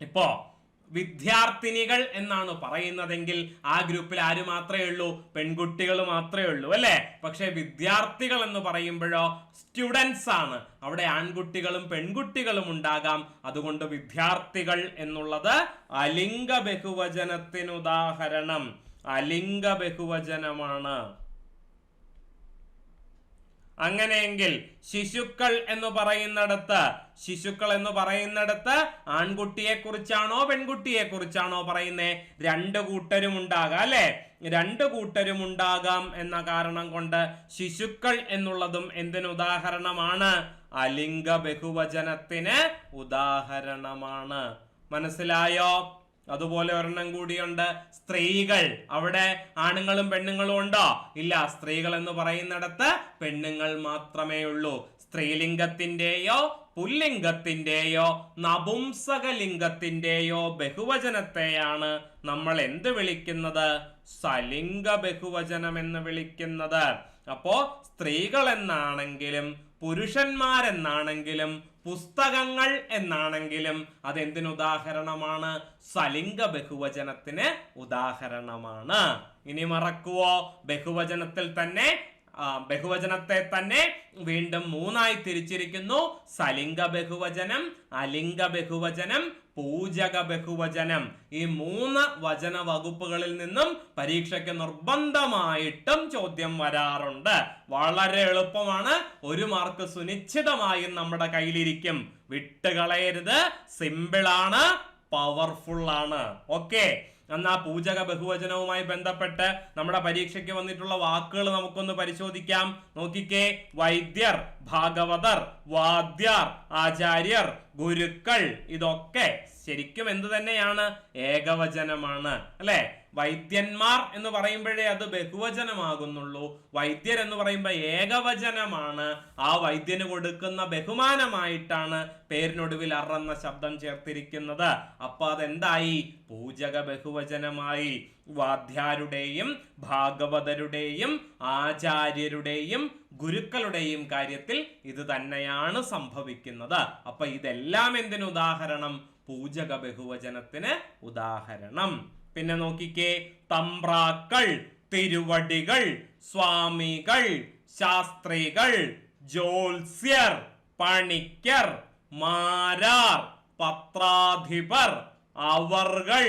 ഇപ്പോ വിദ്യാർത്ഥിനികൾ എന്നാണ് പറയുന്നതെങ്കിൽ ആ ഗ്രൂപ്പിൽ ആര് മാത്രമേ ഉള്ളൂ? പെൺകുട്ടികൾ മാത്രമേ ഉള്ളൂ അല്ലേ? പക്ഷെ വിദ്യാർത്ഥികൾ എന്ന് പറയുമ്പോഴോ സ്റ്റുഡൻസ് ആണ്. അവിടെ ആൺകുട്ടികളും പെൺകുട്ടികളും ഉണ്ടാകാം. അതുകൊണ്ട് വിദ്യാർത്ഥികൾ എന്നുള്ളത് അലിംഗ ബഹുവചനത്തിന് ഉദാഹരണം അലിംഗ ബഹുവചനമാണ്. അങ്ങനെയെങ്കിൽ ശിശുക്കൾ എന്ന് പറയുന്നിടത്ത് ശിശുക്കൾ എന്ന് പറയുന്നിടത്ത് ആൺകുട്ടിയെ കുറിച്ചാണോ പെൺകുട്ടിയെ കുറിച്ചാണോ പറയുന്നേ? രണ്ട് കൂട്ടരും ഉണ്ടാകാം അല്ലെ? രണ്ട് കൂട്ടരും ഉണ്ടാകാം എന്ന കാരണം കൊണ്ട് ശിശുക്കൾ എന്നുള്ളതും എന്തിന് ഉദാഹരണമാണ്? അലിംഗ ബഹുവചനത്തിന് ഉദാഹരണമാണ്. മനസ്സിലായോ? അതുപോലെ ഒരെണ്ണം കൂടിയുണ്ട് സ്ത്രീകൾ. അവിടെ ആണുങ്ങളും പെണ്ണുങ്ങളും ഉണ്ടോ? ഇല്ല. സ്ത്രീകൾ എന്ന് പറയുന്നിടത്ത് പെണ്ണുങ്ങൾ മാത്രമേ ഉള്ളൂ. സ്ത്രീലിംഗത്തിന്റെയോ പുല്ലിംഗത്തിന്റെയോ നപുംസകലിംഗത്തിന്റെയോ ബഹുവചനത്തെയാണ് നമ്മൾ എന്ത് വിളിക്കുന്നത്? സലിംഗ ബഹുവചനം എന്ന് വിളിക്കുന്നത്. അപ്പോ സ്ത്രീകൾ എന്നാണെങ്കിലും പുരുഷന്മാരെന്നാണെങ്കിലും പുസ്തകങ്ങൾ എന്നാണെങ്കിലും അതെന്തിന് ഉദാഹരണമാണ് സലിംഗ ബഹുവചനത്തിന് ഉദാഹരണമാണ്. ഇനി മറക്കുവോ? ബഹുവചനത്തിൽ തന്നെ ബഹുവചനത്തെ തന്നെ വീണ്ടും മൂന്നായി തിരിച്ചിരിക്കുന്നു. സലിംഗ ബഹുവചനം അലിംഗ ബഹുവചനം പൂജക ബഹുവചനം. ഈ മൂന്ന് വചന വകുപ്പുകളിൽ നിന്നും പരീക്ഷയ്ക്ക് നിർബന്ധമായിട്ടും ചോദ്യം വരാറുണ്ട്. വളരെ എളുപ്പമാണ്. ഒരു മാർക്ക് സുനിശ്ചിതമായും നമ്മുടെ കയ്യിലിരിക്കും. വിട്ടുകളയരുത്. സിമ്പിളാണ് പവർഫുൾ ആണ്. ഓക്കെ എന്നാ പൂജക ബഹുവചനവുമായി ബന്ധപ്പെട്ട് നമ്മുടെ പരീക്ഷയ്ക്ക് വന്നിട്ടുള്ള വാക്കുകൾ നമുക്കൊന്ന് പരിശോധിക്കാം. നോക്കിക്കേ. വൈദ്യർ ഭാഗവതർ വാദ്യർ ആചാര്യർ ഗുരുക്കൾ ഇതൊക്കെ ശരിക്കും എന്ത് തന്നെയാണ്? ഏകവചനമാണ്. അല്ലെ? വൈദ്യന്മാർ എന്ന് പറയുമ്പോഴേ അത് ബഹുവചനമാകുന്നുള്ളൂ. വൈദ്യർ എന്ന് പറയുമ്പോൾ ഏകവചനമാണ്. ആ വൈദ്യന് കൊടുക്കുന്ന ബഹുമാനമായിട്ടാണ് പേരിനൊടുവിൽ അറന്ന ശബ്ദം ചേർത്തിരിക്കുന്നത്. അപ്പൊ അതെന്തായി? പൂജക ബഹുവചനമായി. വാദ്യാരുടെയും ഭാഗവതരുടെയും ആചാര്യരുടെയും ഗുരുക്കളുടെയും കാര്യത്തിൽ ഇത് തന്നെയാണ് സംഭവിക്കുന്നത്. അപ്പൊ ഇതെല്ലാം എന്തിനു ഉദാഹരണം? പൂജക ബഹുവചനത്തിന് ഉദാഹരണം. പിന്നെ നോക്കിക്കേ തമ്പ്രാക്കൾ തിരുവടികൾ സ്വാമികൾ ശാസ്ത്രികൾ ജോത്സ്യർ പണിക്കർ മാരാർ പത്രാധിപർ അവർകൾ.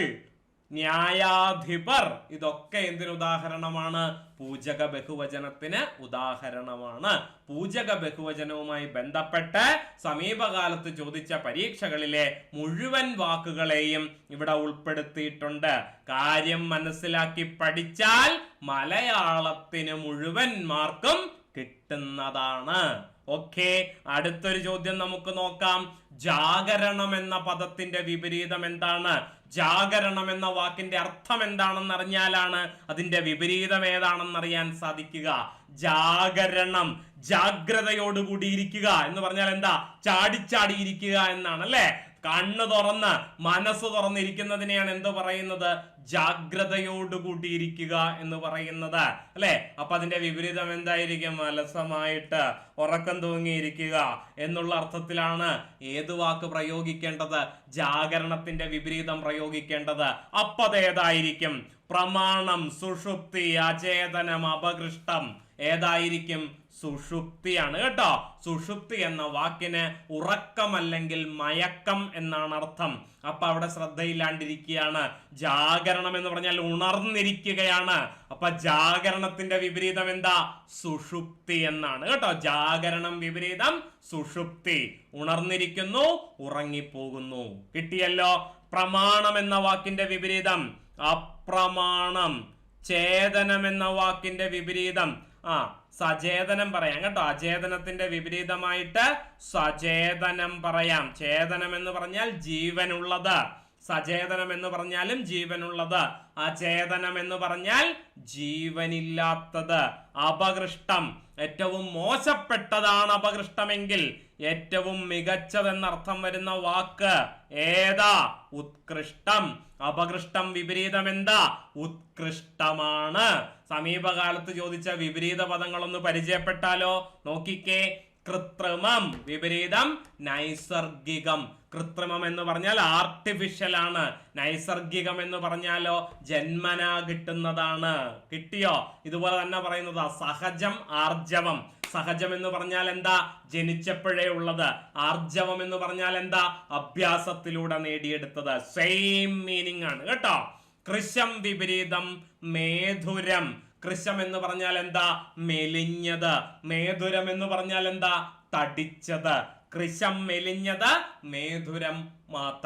ന്യായാധിപർ. ഇതൊക്കെ എന്തിന് ഉദാഹരണമാണ്? പൂജക ബഹുവചനത്തിന് ഉദാഹരണമാണ്. പൂജക ബഹുവചനവുമായി ബന്ധപ്പെട്ട് സമീപകാലത്ത് ചോദിച്ച പരീക്ഷകളിലെ മുഴുവൻ വാക്കുകളെയും ഇവിടെ ഉൾപ്പെടുത്തിയിട്ടുണ്ട്. കാര്യം മനസ്സിലാക്കി പഠിച്ചാൽ മലയാളത്തിന് മുഴുവൻ മാർക്കും കിട്ടുന്നതാണ്. ഓക്കെ അടുത്തൊരു ചോദ്യം നമുക്ക് നോക്കാം. ജാഗരണം എന്ന പദത്തിന്റെ വിപരീതം എന്താണ്? ജാഗരണം എന്ന വാക്കിന്റെ അർത്ഥം എന്താണെന്ന് അറിഞ്ഞാലാണ് അതിന്റെ വിപരീതം ഏതാണെന്ന് അറിയാൻ സാധിക്കുക. ജാഗരണം ജാഗ്രതയോടുകൂടി ഇരിക്കുക എന്ന് പറഞ്ഞാൽ എന്താ? ചാടിച്ചാടിയിരിക്കുക എന്നാണ് അല്ലെ? കണ്ണ് തുറന്ന് മനസ്സ് തുറന്നിരിക്കുന്നതിനെയാണ് എന്ത് പറയുന്നത്? ജാഗ്രതയോടുകൂടിയിരിക്കുക എന്ന് പറയുന്നത്. അല്ലെ? അപ്പൊ അതിന്റെ വിപരീതം എന്തായിരിക്കും? അലസമായിട്ട് ഉറക്കം തൂങ്ങിയിരിക്കുക എന്നുള്ള അർത്ഥത്തിലാണ് ഏത് വാക്ക് പ്രയോഗിക്കേണ്ടത്? ജാഗരണത്തിന്റെ വിപരീതം പ്രയോഗിക്കേണ്ടത്. അപ്പതേതായിരിക്കും പ്രമാണം സുഷുപ്തി അചേതനം അപകൃഷ്ടം ഏതായിരിക്കും? സുഷുപ്തിയാണ്. കേട്ടോ? സുഷുപ്തി എന്ന വാക്കിന് ഉറക്കമല്ലെങ്കിൽ മയക്കം എന്നാണ് അർത്ഥം. അപ്പൊ അവിടെ ശ്രദ്ധയില്ലാണ്ടിരിക്കുകയാണ്. ജാഗരണം എന്ന് പറഞ്ഞാൽ ഉണർന്നിരിക്കുകയാണ്. അപ്പൊ ജാഗരണത്തിന്റെ വിപരീതം എന്താ? സുഷുപ്തി എന്നാണ്. കേട്ടോ? ജാഗരണം വിപരീതം സുഷുപ്തി. ഉണർന്നിരിക്കുന്നു ഉറങ്ങിപ്പോകുന്നു. കിട്ടിയല്ലോ? പ്രമാണം എന്ന വാക്കിന്റെ വിപരീതം. അപ്രമാണം. ചേതനം എന്ന വാക്കിന്റെ വിപരീതം. ആ സചേതനം പറയാം. കേട്ടോ അചേതനത്തിന്റെ വിപരീതമായിട്ട് സചേതനം പറയാം. ചേതനം എന്ന് പറഞ്ഞാൽ ജീവനുള്ളത്. സചേതനം എന്ന് പറഞ്ഞാലും ജീവനുള്ളത്. അചേതനം എന്ന് പറഞ്ഞാൽ ജീവനില്ലാത്തത്. അപകൃഷ്ടം. ഏറ്റവും മോശപ്പെട്ടതാണ് അപകൃഷ്ടമെങ്കിൽ ഏറ്റവും മികച്ചതെന്നർത്ഥം വരുന്ന വാക്ക് ഏതാ? ഉത്കൃഷ്ടം. അപകൃഷ്ടം വിപരീതം എന്താ ഉത്കൃഷ്ടമാണ്. സമീപകാലത്ത് ചോദിച്ച വിപരീത പദങ്ങളൊന്ന് പരിചയപ്പെട്ടാലോ? നോക്കിക്കേ. കൃത്രിമം വിപരീതം നൈസർഗികം. കൃത്രിമം എന്ന് പറഞ്ഞാൽ ആർട്ടിഫിഷ്യൽ ആണ്. നൈസർഗികം എന്ന് പറഞ്ഞാലോ ജന്മനാ കിട്ടുന്നതാണ്. കിട്ടിയോ? ഇതുപോലെ തന്നെ പറയുന്നത് സഹജം ആർജവം. സഹജം എന്ന് പറഞ്ഞാൽ എന്താ? ജനിച്ചപ്പോഴേ ഉള്ളത്. ആർജവം എന്ന് പറഞ്ഞാൽ എന്താ? അഭ്യാസത്തിലൂടെ നേടിയെടുത്തത്. സെയിം മീനിങ് ആണ്. കേട്ടോ? കൃശം വിപരീതം മേധുരം. കൃശം എന്ന് പറഞ്ഞാൽ എന്താ? മെലിഞ്ഞത്. മേധുരം എന്ന് പറഞ്ഞാൽ എന്താ? തടിച്ചത്. കൃശം മെലിഞ്ഞത് മേധുരം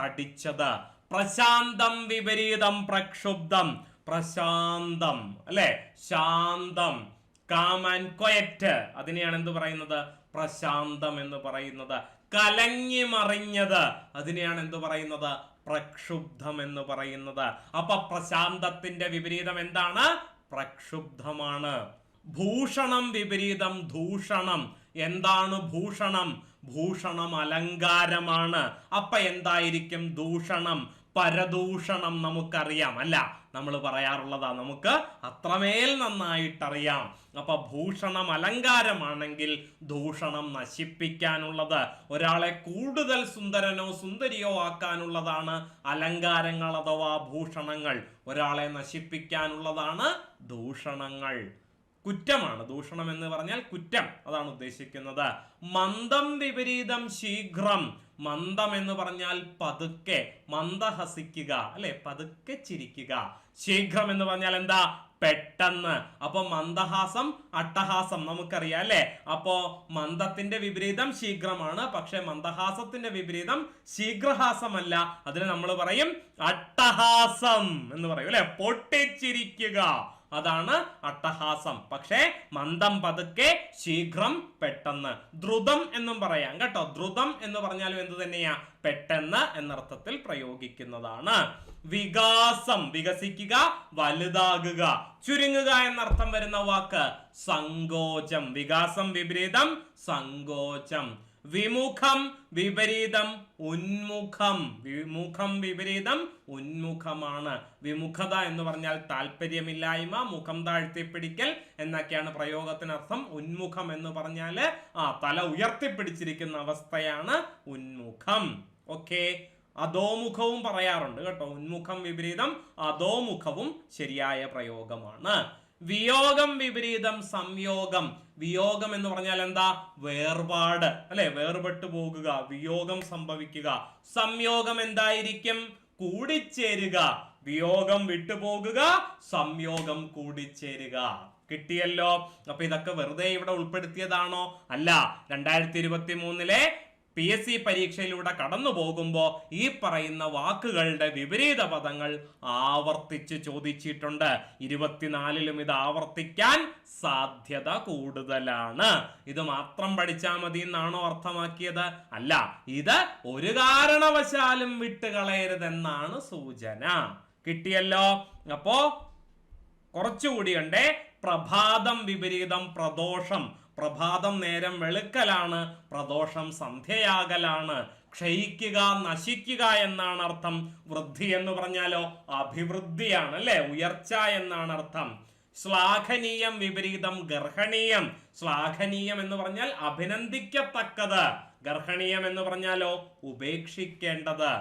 തടിച്ചത്. പ്രശാന്തം വിപരീതം പ്രക്ഷുബ്ധം. പ്രശാന്തം അല്ലെ? ശാന്തം. കാം ആൻഡ് ക്വയറ്റ് അതിനെയാണ് എന്ത് പറയുന്നത്? പ്രശാന്തം എന്ന് പറയുന്നത്. കലങ്ങി മറിഞ്ഞത്. അതിനെയാണ് എന്ത് പറയുന്നത്? പ്രക്ഷുബ്ധം എന്ന് പറയുന്നത്. അപ്പൊ പ്രശാന്തത്തിന്റെ വിപരീതം എന്താണ്? പ്രക്ഷുബ്ധമാണ്. ഭൂഷണം വിപരീതം ദൂഷണം. എന്താണ് ഭൂഷണം? ഭൂഷണം അലങ്കാരമാണ്. അപ്പൊ എന്തായിരിക്കും ദൂഷണം? പരദൂഷണം നമുക്കറിയാം. അല്ല നമ്മൾ പറയാറുള്ളതാ നമുക്ക് അത്രമേൽ നന്നായിട്ടറിയാം. അപ്പൊ ഭൂഷണം അലങ്കാരമാണെങ്കിൽ ദൂഷണം നശിപ്പിക്കാനുള്ളത് ഒരാളെ കൂടുതൽ സുന്ദരനോ സുന്ദരിയോ ആക്കാനുള്ളതാണ് അലങ്കാരങ്ങൾ അഥവാ ഭൂഷണങ്ങൾ. ഒരാളെ നശിപ്പിക്കാനുള്ളതാണ് ദൂഷണങ്ങൾ കുറ്റമാണ്. ദൂഷണം എന്ന് പറഞ്ഞാൽ കുറ്റം അതാണ് ഉദ്ദേശിക്കുന്നത്. മന്ദം വിപരീതം ശീഘ്രം. മന്ദം എന്ന് പറഞ്ഞാൽ പതുക്കെ മന്ദഹസിക്കുക അല്ലെ? പതുക്കെ ചിരിക്കുക. ശീഘ്രം എന്ന് പറഞ്ഞാൽ എന്താ? പെട്ടെന്ന്. അപ്പൊ മന്ദഹാസം അട്ടഹാസം നമുക്കറിയാം അല്ലെ? അപ്പോ മന്ദത്തിന്റെ വിപരീതം ശീഘ്രമാണ് പക്ഷെ മന്ദഹാസത്തിന്റെ വിപരീതം ശീഘ്രഹാസമല്ല. അതിന് നമ്മൾ പറയും അട്ടഹാസം എന്ന് പറയും അല്ലെ? പൊട്ടിച്ചിരിക്കുക. അതാണ് അട്ടഹാസം. പക്ഷേ മന്ദം പതുക്കെ ശീഘ്രം പെട്ടെന്ന്. ദ്രുതം എന്നും പറയാം കേട്ടോ. ദ്രുതം എന്ന് പറഞ്ഞാലും എന്ത് തന്നെയാ? പെട്ടെന്ന് എന്നർത്ഥത്തിൽ പ്രയോഗിക്കുന്നതാണ്. വികാസം വികസിക്കുക വലുതാകുക. ചുരുങ്ങുക എന്നർത്ഥം വരുന്ന വാക്ക് സങ്കോചം വികാസം വിപരീതം സങ്കോചം. വിമുഖം വിപരീതം ഉന്മുഖം. വിമുഖം വിപരീതം ഉന്മുഖമാണ്. വിമുഖത എന്ന് പറഞ്ഞാൽ താല്പര്യമില്ലായ്മ മുഖം താഴ്ത്തിപ്പിടിക്കൽ എന്നൊക്കെയാണ് പ്രയോഗത്തിനർത്ഥം. ഉന്മുഖം എന്ന് പറഞ്ഞാൽ ആ തല ഉയർത്തിപ്പിടിച്ചിരിക്കുന്ന അവസ്ഥയാണ് ഉന്മുഖം. ഓക്കെ? അധോമുഖവും പറയാറുണ്ട് കേട്ടോ. ഉന്മുഖം വിപരീതം അധോമുഖവും ശരിയായ പ്രയോഗമാണ്. വിയോഗം വിപരീതം സംയോഗം. വിയോഗം എന്ന് പറഞ്ഞാൽ എന്താ? വേർപാട്. അല്ലെ? വേർപെട്ടു പോകുക വിയോഗം സംഭവിക്കുക. സംയോഗം എന്തായിരിക്കും? കൂടിച്ചേരുക. വിയോഗം വിട്ടുപോകുക സംയോഗം കൂടിച്ചേരുക. കിട്ടിയല്ലോ? അപ്പൊ ഇതൊക്കെ വെറുതെ ഇവിടെ ഉൾപ്പെടുത്തിയതാണോ? അല്ല. രണ്ടായിരത്തി ഇരുപത്തി മൂന്നിലെ പി എസ് സി പരീക്ഷയിലൂടെ കടന്നു പോകുമ്പോൾ ഈ പറയുന്ന വാക്കുകളുടെ വിപരീത പദങ്ങൾ ആവർത്തിച്ച് ചോദിച്ചിട്ടുണ്ട്. ഇരുപത്തിനാലിലും ഇത് ആവർത്തിക്കാൻ സാധ്യത കൂടുതലാണ്. ഇത് മാത്രം പഠിച്ചാൽ മതി എന്നാണോ അർത്ഥമാക്കിയത്? അല്ല ഇത് ഒരു കാരണവശാലും വിട്ടുകളയരുതെന്നാണ് സൂചന. കിട്ടിയല്ലോ? അപ്പോ കുറച്ചുകൂടി ഉണ്ട് പ്രഭാതം വിപരീതം പ്രദോഷം. പ്രഭാതം നേരം വെളുക്കലാണ് പ്രദോഷം സന്ധ്യയാകലാണ്. ക്ഷയിക്കുക നശിക്കുക എന്നാണ് അർത്ഥം വൃദ്ധി എന്ന് പറഞ്ഞാലോ അഭിവൃദ്ധിയാണ് അല്ലെ? ഉയർച്ച എന്നാണ് അർത്ഥം ശ്ലാഘനീയം വിപരീതം ഗർഹണീയം. ശ്ലാഘനീയം എന്ന് പറഞ്ഞാൽ അഭിനന്ദിക്കത്തക്കത്. ഗർഹണീയം എന്ന് പറഞ്ഞാലോ ഉപേക്ഷിക്കേണ്ടത്.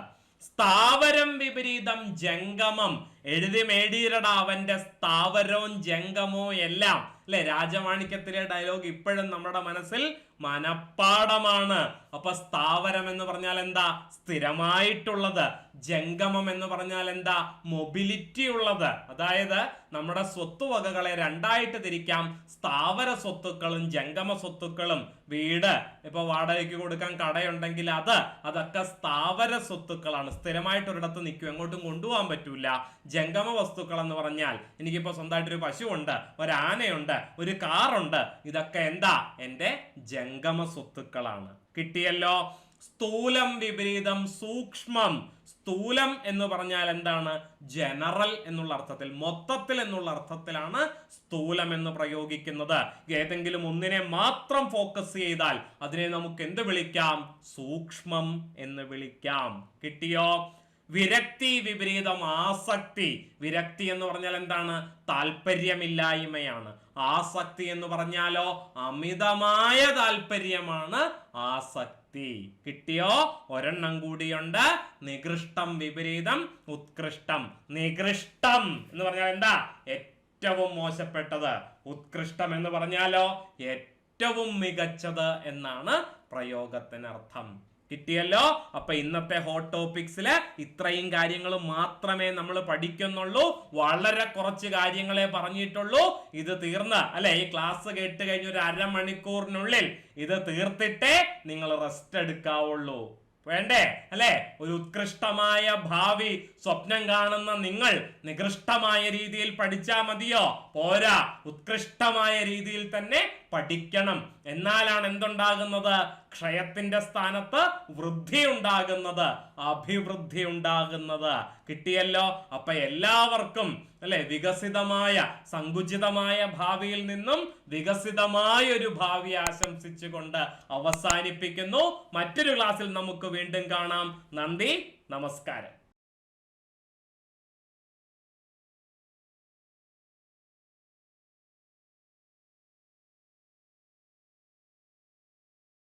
സ്ഥാവരം വിപരീതം ജംഗമം. എഴുതി മേടിയിരടാ അവന്റെ സ്ഥാവരവും ജംഗമോ എല്ലാം. അല്ലെ? രാജമാണിക്യത്തിലെ ഡയലോഗ് ഇപ്പോഴും നമ്മുടെ മനസ്സിൽ മനപ്പാടമാണ്. അപ്പൊ സ്ഥാവരം എന്ന് പറഞ്ഞാൽ എന്താ? സ്ഥിരമായിട്ടുള്ളത്. ജംഗമം എന്ന് പറഞ്ഞാൽ എന്താ? മൊബിലിറ്റി ഉള്ളത്. അതായത് നമ്മുടെ സ്വത്തുവകകളെ രണ്ടായിട്ട് തിരിക്കാം. സ്ഥാവര സ്വത്തുക്കളും ജംഗമ സ്വത്തുക്കളും വീട്. ഇപ്പൊ വാടകയ്ക്ക് കൊടുക്കാൻ കടയുണ്ടെങ്കിൽ അത് അതൊക്കെ സ്ഥാവര സ്വത്തുക്കളാണ്. സ്ഥിരമായിട്ട് ഒരിടത്ത് നിൽക്കും. എങ്ങോട്ടും കൊണ്ടുപോകാൻ പറ്റൂല. ജംഗമ വസ്തുക്കൾ എന്ന് പറഞ്ഞാൽ എനിക്കിപ്പോ സ്വന്തമായിട്ടൊരു പശുവുണ്ട് ഒരു ആനയുണ്ട് ഒരു കാറുണ്ട്. ഇതൊക്കെ എന്താ? എന്റെ ജംഗമ സ്വത്തുക്കളാണ്. കിട്ടിയല്ലോ? സ്ഥൂലം വിപരീതം സൂക്ഷ്മം. സ്ഥൂലം എന്ന് പറഞ്ഞാൽ എന്താണ്? ജനറൽ എന്നുള്ള അർത്ഥത്തിൽ മൊത്തത്തിൽ എന്നുള്ള അർത്ഥത്തിലാണ് സ്ഥൂലം എന്ന് പ്രയോഗിക്കുന്നത്. ഏതെങ്കിലും ഒന്നിനെ മാത്രം ഫോക്കസ് ചെയ്താൽ അതിനെ നമുക്ക് എന്ത് വിളിക്കാം? സൂക്ഷ്മം എന്ന് വിളിക്കാം. കിട്ടിയോ? വിരക്തി വിപരീതം ആസക്തി. വിരക്തി എന്ന് പറഞ്ഞാൽ എന്താണ്? താല്പര്യമില്ലായ്മയാണ്. ആസക്തി എന്ന് പറഞ്ഞാലോ അമിതമായ താല്പര്യമാണ് ആസക്തി. കിട്ടിയോ? ഒരെണ്ണം കൂടിയുണ്ട്. നികൃഷ്ടം വിപരീതം ഉത്കൃഷ്ടം. നികൃഷ്ടം എന്ന് പറഞ്ഞാൽ എന്താ? ഏറ്റവും മോശപ്പെട്ടത്. ഉത്കൃഷ്ടം എന്ന് പറഞ്ഞാലോ ഏറ്റവും മികച്ചത് എന്നാണ് പ്രയോഗത്തിനർത്ഥം. കിട്ടിയല്ലോ. അപ്പൊ ഇന്നത്തെ ഹോട്ട് ടോപ്പിക്സിൽ ഇത്രയും കാര്യങ്ങൾ മാത്രമേ നമ്മൾ പഠിക്കുന്നുള്ളൂ. വളരെ കുറച്ച് കാര്യങ്ങളെ പറഞ്ഞിട്ടുള്ളൂ. ഇത് തീർന്ന്. അല്ലെ? ഈ ക്ലാസ് കേട്ട് കഴിഞ്ഞ ഒരു അരമണിക്കൂറിനുള്ളിൽ ഇത് തീർത്തിട്ടേ നിങ്ങൾ റെസ്റ്റ് എടുക്കാവുള്ളൂ. വേണ്ടേ? അല്ലെ? ഒരു ഉത്കൃഷ്ടമായ ഭാവി സ്വപ്നം കാണുന്ന നിങ്ങൾ നികൃഷ്ടമായ രീതിയിൽ പഠിച്ചാ മതിയോ? പോരാ. ഉത്കൃഷ്ടമായ രീതിയിൽ തന്നെ പഠിക്കണം. എന്നാലാണ് എന്തുണ്ടാകുന്നത്? ക്ഷയത്തിന്റെ സ്ഥാനത്ത് വൃദ്ധി ഉണ്ടാകുന്നത് അഭിവൃദ്ധി ഉണ്ടാകുന്നത് കിട്ടിയല്ലോ? അപ്പൊ എല്ലാവർക്കും അല്ലെ? വികസിതമായ സങ്കുചിതമായ ഭാവിയിൽ നിന്നും വികസിതമായ ഒരു ഭാവി ആശംസിച്ചുകൊണ്ട് അവസാനിപ്പിക്കുന്നു. മറ്റൊരു ക്ലാസ്സിൽ നമുക്ക് വീണ്ടും കാണാം. നന്ദി നമസ്കാരം.